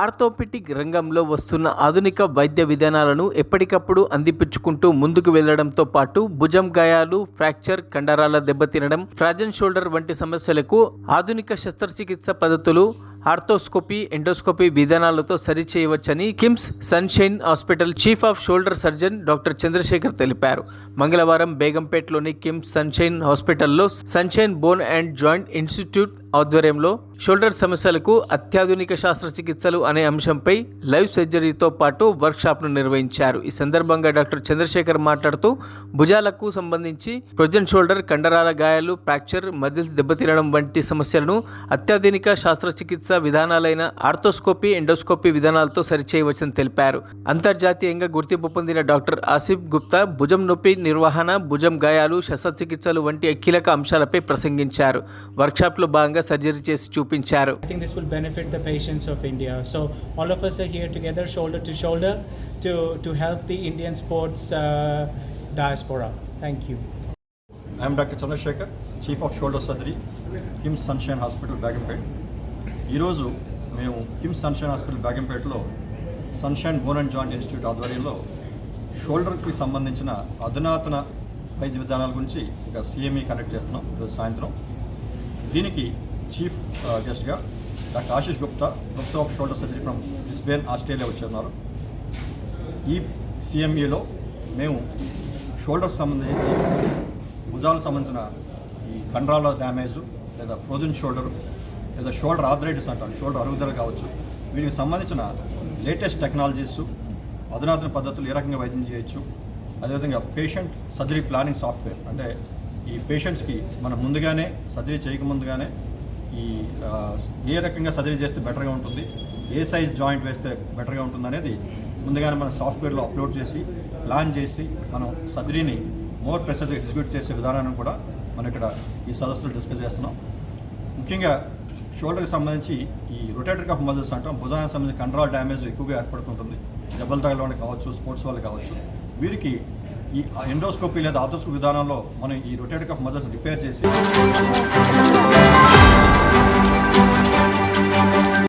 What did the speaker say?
Orthopaedic రంగంలో వస్తున్న ఆధునిక వైద్య విధానాలను ఎప్పటికప్పుడు అందిపించుకుంటూ ముందుకు వెళ్ళడంతో పాటు భుజం గాయాలు ఫ్రాక్చర్ కండరాల దెబ్బతినడం ఫ్రాజన్ షోల్డర్ వంటి సమస్యలకు ఆధునిక శస్త్రచికిత్స పద్ధతులు ఆర్థోస్కోపీ ఎండోస్కోపీ విధానాలతో సరిచేయవచ్చని KIMS Sunshine hospital chief of shoulder surgeon doctor Chandrasekhar తెలిపారు. మంగళవారం బేగంపేటలోని కిమ్స్ సన్షైన్ హాస్పిటల్లో Sunshine bone and joint institute ఆధ్వర్యంలో షోల్డర్ సమస్యలకు అత్యాధునిక శస్త్రచికిత్సలు అనే అంశంపై లైవ్ సర్జరీతో పాటు వర్క్షాప్ను నిర్వహించారు. ఈ సందర్భంగా డాక్టర్ చంద్రశేఖర్ మాట్లాడుతూ భుజాలకు సంబంధించి ప్రొజన్ షోల్డర్ కండరాల గాయాలు ఫ్రాక్చర్ మజిల్స్ దెబ్బతినడం వంటి సమస్యలను అత్యాధునిక శస్త్రచికిత్స విధానాలైన ఆర్థోస్కోపీ ఎండోస్కోపీ విధానాలతో సరిచేయవచ్చని తెలిపారు అంతర్జాతీయంగా గుర్తింపు పొందిన డాక్టర్ ఆసిఫ్ గుప్తా భుజం నొప్పి నిర్వహణ భుజం గాయాలు శస్త్రచికిత్సలు వంటి కీలక అంశాలపై ప్రసంగించారు వర్క్షాప్లో భాగంగా సర్జరీ చేసి చూపించారు I think this will benefit the patients of India. So all of us are here together, shoulder to shoulder, to to help the Indian sports uh, diaspora. Thank you. I'm doctor Chandrasekhar chief of shoulder surgery KIMS Sunshine hospital Begumpet ఈరోజు మేము KIMS sunshine hospital బేగంపేటలో Sunshine bone and joint institute ఆధ్వర్యంలో షోల్డర్కి సంబంధించిన అధునాతన వైద్య విధానాల గురించి ఒక సిఎంఈ కండక్ట్ చేస్తున్నాం ఈరోజు సాయంత్రం. దీనికి చీఫ్ గెస్ట్గా doctor Ashish Gupta professor of shoulder surgery from Brisbane Australia వచ్చున్నారు ఈ సిఎంఈలో మేము షోల్డర్ సంబంధించి భుజాలకు సంబంధించిన ఈ కండరాల డ్యామేజ్ లేదా ఫ్రోజన్ షోల్డర్ లేదా షోల్డర్ ఆథరైటిస్ అంటారు షోల్డర్ అరుగుదల కావచ్చు. వీటికి సంబంధించిన లేటెస్ట్ టెక్నాలజీస్ అధునాతన పద్ధతులు ఏ రకంగా వైద్యం చేయొచ్చు. అదేవిధంగా పేషెంట్ సర్జరీ ప్లానింగ్ సాఫ్ట్వేర్. అంటే ఈ పేషెంట్స్కి మనం ముందుగానే సర్జరీ చేయక ముందుగానే ఈ ఏ రకంగా సర్జరీ చేస్తే బెటర్గా ఉంటుంది ఏ సైజ్ జాయింట్ వేస్తే బెటర్గా ఉంటుంది అనేది ముందుగానే మన సాఫ్ట్వేర్లో అప్లోడ్ చేసి ప్లాన్ చేసి మనం సర్జరీని మోర్ ప్రెసెస్ ఎగ్జిక్యూట్ చేసే విధానాన్ని కూడా మనం ఇక్కడ ఈ సదస్సులో డిస్కస్ చేస్తున్నాం. ముఖ్యంగా షోల్డర్కి సంబంధించి ఈ రొటేటర్ కఫ్ మజిల్స్ అంటాం భుజానికి సంబంధించి కండరాల డ్యామేజ్ ఎక్కువగా ఏర్పడుతుంటుంది. దెబ్బలు తగలడం కావచ్చు స్పోర్ట్స్ వాళ్ళు కావచ్చు. వీరికి ఈ ఎండోస్కోపీ లేదా ఆథోస్కోపీ విధానంలో మనం ఈ రొటేటర్ కఫ్ మజిల్స్ రిపేర్ చేసి